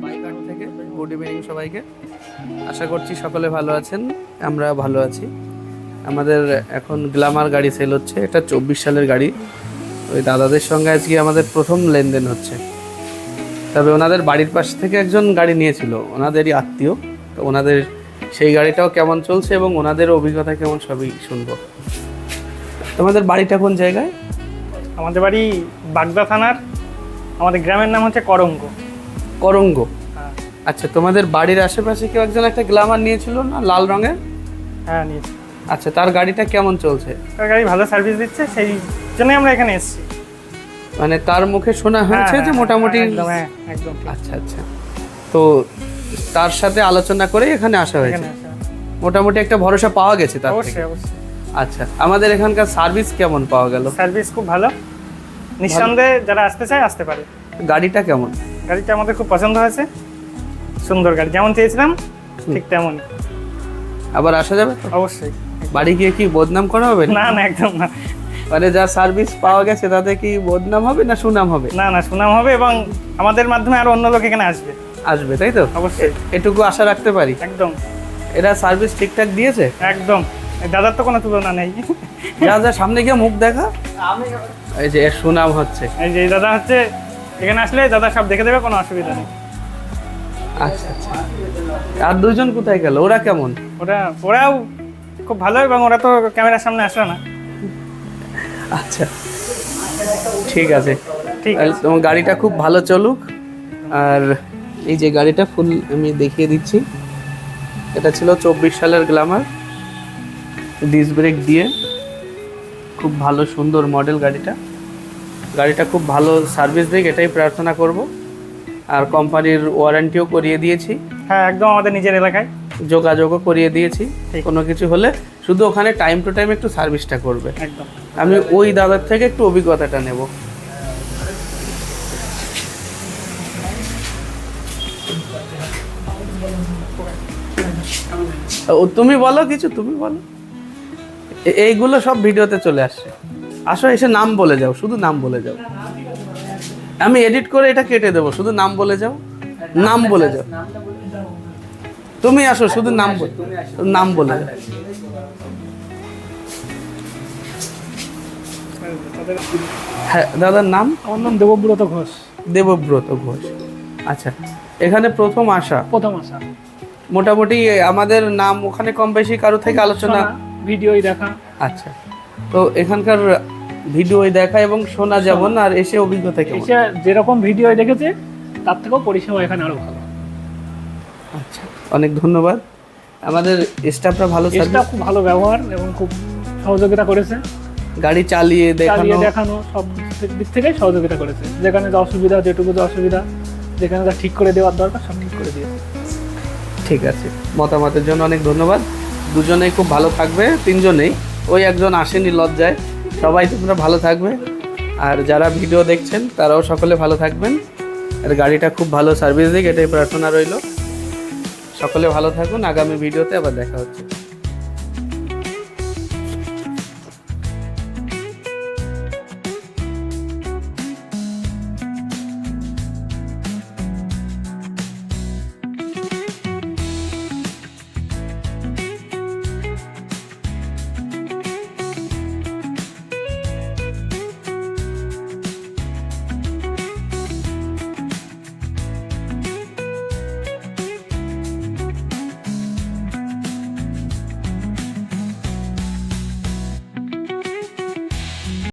থেকে। Good evening সবাইকে। আশা করছি সকলে ভালো আছেন আমরা ভালো আছি। আমাদের এখন গ্ল্যামার গাড়ি সেল হচ্ছে, এটা চব্বিশ সালের গাড়ি। ওই দাদাদের সঙ্গে আজকে আমাদের প্রথম লেনদেন হচ্ছে। তবে ওনাদের বাড়ির পাশ থেকে একজন গাড়ি নিয়েছিল, ওনাদেরই আত্মীয়। তো ওনাদের সেই গাড়িটাও কেমন চলছে এবং ওনাদের অভিজ্ঞতা কেমন সবই শুনব। তোমাদের বাড়িটা কোন জায়গায়? আমাদের বাড়ি বাগদা থানার, আমাদের গ্রামের নাম হচ্ছে করঙ্গ। করঙ্গ। হ্যাঁ। আচ্ছা তোমাদের বাড়ির আশেপাশে কেউ একজন একটা গ্ল্যামার নিয়েছিল না লাল রঙের? হ্যাঁ নিয়েছি। আচ্ছা তার গাড়িটা কেমন চলছে? তার গাড়ি ভালো সার্ভিস দিচ্ছে সেই জন্যই আমরা এখানে এসেছি। মানে তার মুখে শোনা হয়েছে হ্যাঁ, যে হ্যাঁ, মোটামুটি একদম হ্যাঁ। আচ্ছা আচ্ছা। তো তার সাথে আলোচনা করে এখানে আসা হয়েছে। মোটামুটি একটা ভরসা পাওয়া গেছে তার থেকে? অবশ্যই অবশ্যই। আচ্ছা আমাদের এখানকার সার্ভিস কেমন পাওয়া গেল? সার্ভিস খুব ভালো। নিঃসন্দেহে যারা আসতে চায় আসতে পারে। গাড়িটা কেমন? গাড়িটা আমাদের খুব পছন্দ হয়েছে। সুন্দর গাড়ি যেমন চেয়েছিলাম ঠিক তেমন আবার আসা যাবে তো? অবশ্যই। বাড়ি গিয়ে কি বদনাম করা হবে? না না একদম না। মানে যা সার্ভিস পাওয়া গেছে তাতে কি বদনাম হবে না সুনাম হবে? না না সুনাম হবে এবং আমাদের মাধ্যমে আরও অন্য লোক এখানে আসবে। আসবে তাই তো? অবশ্যই। এটুকু আশা রাখতে পারি। একদম। এরা সার্ভিস ঠিকঠাক দিয়েছে? একদম। দাদার তো কোনো তুলনা নেই। যা যা সামনে গিয়ে মুখ দেখা। এই যে সুনাম হচ্ছে। এই যে এই দাদা হচ্ছে এখানে আসলে দাদা সব দেখে দেবে কোনো অসুবিধা নেই। আচ্ছা আচ্ছা। আর দুজন কোথায় গেল? ওরা কেমন? ওরা ওরাও খুব ভালো এবং ওরা তো ক্যামেরার সামনে আসলো না। আচ্ছা ঠিক আছে। ঠিক তোমার গাড়িটা খুব ভালো চলুক। আর এই যে গাড়িটা ফুল আমি দেখিয়ে দিচ্ছি। এটা ছিল চব্বিশ সালের গ্লামার ডিস ব্রেক দিয়ে। খুব ভালো সুন্দর মডেল গাড়িটা। গাড়িটা খুব ভালো সার্ভিস দিক এটাই প্রার্থনা করব। আর কোম্পানির ওয়ারেন্টিও করিয়ে দিয়েছি। হ্যাঁ একদম আমাদের নিজের এলাকায়। যোগাযোগও করিয়ে দিয়েছি। কোনো কিছু হলে শুধু ওখানে টাইম টু টাইম একটু সার্ভিসটা করবে। একদম। আমি ওই দাদার থেকে একটু অভিজ্ঞতাটা নেব। তুমি বলো কিছু তুমি বলো। এইগুলো সব ভিডিওতে চলে আসছে। আসো এসে নাম বলে যাও শুধু নাম বলে যাও। আমি এডিট করে এটা কেটে দেবো শুধু নাম বলে যাও। নাম বলে যাও। তুমি আসো শুধু নাম বলে নাম বলে যাও। হ্যাঁ দাদার নাম? আমার নাম দেবব্রত ঘোষ। দেবব্রত ঘোষ। আচ্ছা এখানে প্রথম আসা প্রথম আসা মোটামুটি আমাদের নাম ওখানে কম বেশি কারও থেকে আলোচনা ভিডিওই দেখা। আচ্ছা। তো এখানকার ভিডিও দেখা এবং শোনা যেমন আর এসে অভিজ্ঞতা কেমন? যেরকম ভিডিও দেখেছে তার থেকেও পরিষেবা এখানে আরও ভালো। আচ্ছা অনেক ধন্যবাদ। আমাদের স্টাফরা ভালো সার্ভিস খুব ভালো ব্যবহার এবং খুব সহযোগিতা করেছে। গাড়ি চালিয়ে দেখানো। দেখানো সব দিক থেকেই সহযোগিতা করেছে। যেখানে যা অসুবিধা যেটুকু যা অসুবিধা যেখানে যা ঠিক করে দেওয়ার দরকার সব ঠিক করে দিয়েছে। ঠিক আছে মতামতের জন্য অনেক ধন্যবাদ। দুজনেই খুব ভালো থাকবে তিনজনেই। ওই একজন আসেনি লজ্জায়। সবাই তোমরা ভালো থাকবে। আর যারা ভিডিও দেখছেন, তারাও সকলে ভালো থাকবেন। আর গাড়িটা খুব ভালো সার্ভিস দিক, এটাই প্রার্থনা রইল। সকলে ভালো থাকুন, আগামী ভিডিওতে আবার দেখা হচ্ছে।